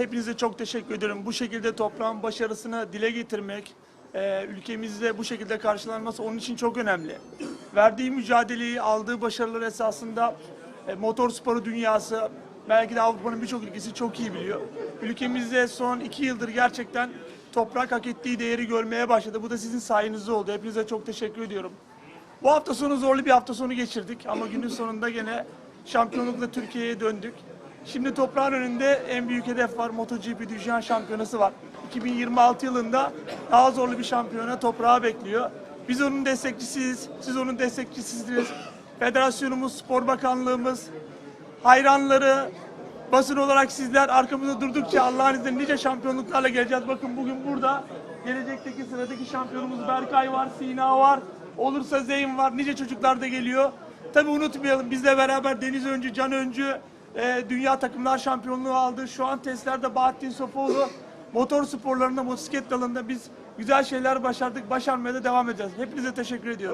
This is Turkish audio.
hepinize çok teşekkür ederim. Bu şekilde toprağın başarısını dile getirmek, e, ülkemizde bu şekilde karşılanması onun için çok önemli. Verdiği mücadeleyi, aldığı başarılar esasında e, motor sporu dünyası, belki de Avrupa'nın birçok ülkesi çok iyi biliyor. Ülkemizde son iki yıldır gerçekten toprak hak ettiği değeri görmeye başladı. Bu da sizin sayenizde oldu. Hepinize çok teşekkür ediyorum. Bu hafta sonu zorlu bir hafta sonu geçirdik ama günün sonunda gene şampiyonlukla Türkiye'ye döndük. Şimdi toprağın önünde en büyük hedef var. MotoGP Dünya Şampiyonası var. 2026 yılında daha zorlu bir şampiyona toprağı bekliyor. Biz onun destekçisiyiz, siz onun destekçisisiniz. Federasyonumuz, Spor Bakanlığımız, hayranları, basın olarak sizler arkamızda durdukça Allah'ın izniyle nice şampiyonluklarla geleceğiz. Bakın bugün burada gelecekteki sıradaki şampiyonumuz Berkay var, Sina var, olursa Zeyn var, nice çocuklar da geliyor. Tabii unutmayalım bizle beraber Deniz Öncü, Can Öncü e, dünya takımlar şampiyonluğu aldı. Şu an testlerde Bahattin Sofoğlu motor sporlarında, motosiklet dalında biz güzel şeyler başardık, başarmaya da devam edeceğiz. Hepinize teşekkür ediyorum.